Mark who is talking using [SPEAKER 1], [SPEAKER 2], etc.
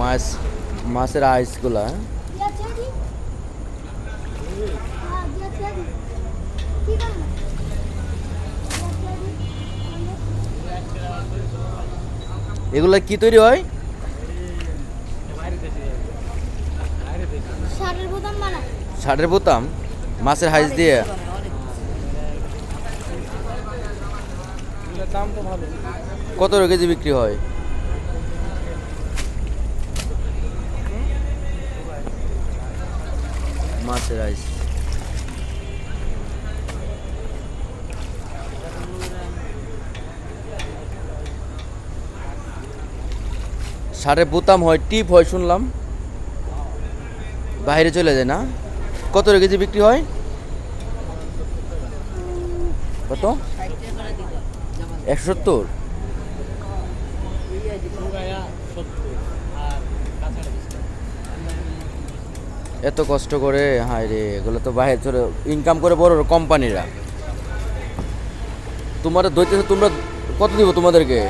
[SPEAKER 1] মাছ, মাছের আইসগুলা
[SPEAKER 2] হ্যাঁ?
[SPEAKER 1] এগুলা কি তৈরি হয়? ষাটের বোতাম, মাছের হাইস দিয়ে? কত কেজি বিক্রি হয়? মাছের আইস ষাটের বোতাম হয়, টিপ হয় শুনলাম। বাইরে চলে যায় না? কত কেজি বিক্রি হয়? কত? একশো সত্তর? এত কষ্ট করে, হায় রে, এগুলো তো বাইরে চলে ইনকাম করে বড় কোম্পানিরা তোমার দইতেছে তোমরা কত দিব তোমাদেরকে?